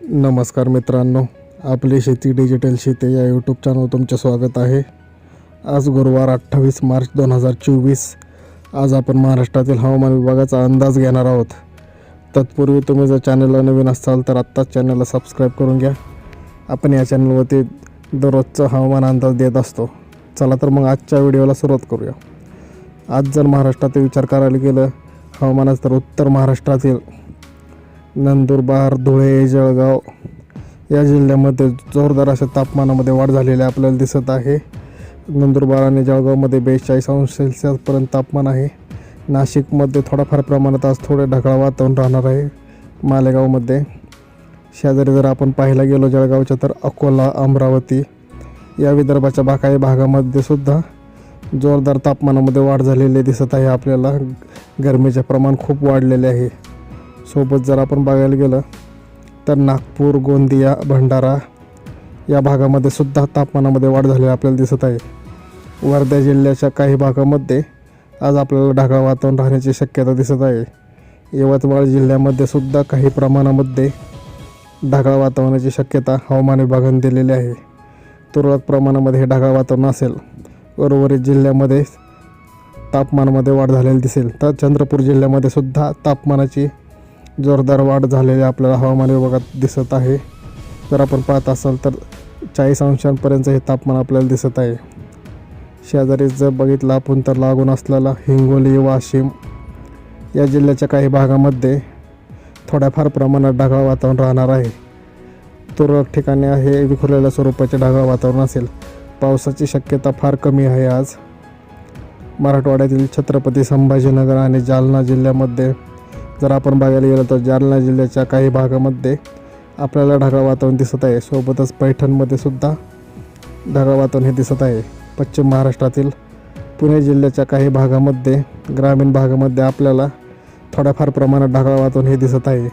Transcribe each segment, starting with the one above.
नमस्कार मित्रांनो आपली शेती डिजिटल शेती या यूट्यूब चॅनल तुमचे स्वागत आहे. आज गुरुवार अठ्ठावीस मार्च दोन हजार चोवीस. आज आपण महाराष्ट्रातील हवामान विभागाचा अंदाज घेणार आहोत. तत्पूर्वी तुम्ही जर चॅनलला नवीन असाल तर आत्ताच चॅनलला सबस्क्राईब करून घ्या. आपण या चॅनलवरती दररोजचा हवामान अंदाज देत असतो. चला तर मग आजच्या व्हिडिओला सुरुवात करूया. आज जर महाराष्ट्रात विचार करायला गेलं हवामानाचं तर उत्तर महाराष्ट्रातील नंदुरबार धुळे जळगाव या जिल्ह्यामध्ये जोरदार अशा तापमानामध्ये वाढ झालेली आपल्याला दिसत आहे. नंदुरबार आणि जळगावमध्ये बेचाळीस अंश सेल्सिअसपर्यंत तापमान आहे. नाशिकमध्ये थोडाफार प्रमाणात आज थोडे ढगाळ वातावरण राहणार आहे. मालेगावमध्ये शेजारी जर आपण पाहायला गेलो जळगावच्या तर अकोला अमरावती या विदर्भाच्या बा काही भागामध्ये सुद्धा जोरदार तापमानामध्ये वाढ झालेली दिसत आहे. आपल्याला गरमीचे प्रमाण खूप वाढलेले आहे. सोबत जर आपण बघायला गेलं तर नागपूर गोंदिया भंडारा या भागामध्ये सुद्धा तापमानामध्ये वाढ झालेली आपल्याला दिसत आहे. वर्धा जिल्ह्याच्या काही भागामध्ये आज आपल्याला ढगाळ वातावरण राहण्याची शक्यता दिसत आहे. यवतमाळ जिल्ह्यामध्ये सुद्धा काही प्रमाणामध्ये ढगाळ वातावरणाची शक्यता हवामान विभागाने दिलेली आहे. तुरळक प्रमाणामध्ये हे ढगाळ वातावरण असेल. उर्वरित जिल्ह्यामध्ये तापमानामध्ये वाढ झालेली दिसेल. तर चंद्रपूर जिल्ह्यामध्ये सुद्धा तापमानाची जोरदार वाढ झालेली आपल्याला हवामान विभागात दिसत आहे. जर आपण पाहत असाल तर चाळीस अंशांपर्यंत हे तापमान आपल्याला दिसत आहे. शेजारी जर बघितलं आपण तर लागून असलेला हिंगोली वाशिम या जिल्ह्याच्या काही भागामध्ये थोड्याफार प्रमाणात ढगाळ वातावरण राहणार आहे. तुरळक ठिकाणी हे विखुरलेल्या स्वरूपाचे ढगाळ वातावरण असेल. पावसाची शक्यता फार कमी आहे आज. मराठवाड्यातील छत्रपती संभाजीनगर आणि जालना जिल्ह्यामध्ये जर आपण बघायला गेलो तर जालना जिल्ह्याच्या काही भागामध्ये आपल्याला ढगाळ वातावरण दिसत आहे. सोबतच पैठणमध्ये सुद्धा ढगाळ वातावरण हे दिसत आहे. पश्चिम महाराष्ट्रातील पुणे जिल्ह्याच्या काही भागामध्ये ग्रामीण भागामध्ये आपल्याला थोड्याफार प्रमाणात ढगाळ वातावरण हे दिसत आहे.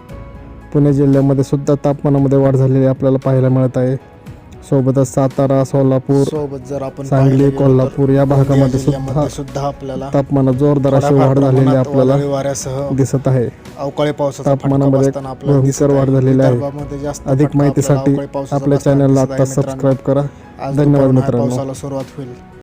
पुणे जिल्ह्यामध्ये सुद्धा तापमानामध्ये वाढ झालेली आपल्याला पाहायला मिळत आहे. सोबतच सातारा सोलापूर सोबत जर आपण सांगली पाहिलं गेलं तर कोल्हापूर या भागामध्ये जिल्ह्यामध्ये सुद्धा सुद्धा आपल्याला तापमानात जोरदार अशी वाढ झालेली प्रमाणात आपल्याला वादळी वाऱ्यासह दिसत आहे अवकाळी पावसाचा फटका तापमानामध्ये बसताना आपल्याला भयंकर वाढ आहे. झालेली आहे. विदर्भामध्ये जास्त अधिक फटका माहितीसाठी आपल्याला अवकाळी पावसाचा आपल्या बसताना चॅनलला दिसत आता आहे मित्रांनो. सबस्क्राईब करा आज धन्यवाद दुपारून मित्रांनो पावसाला सुरुवात होईल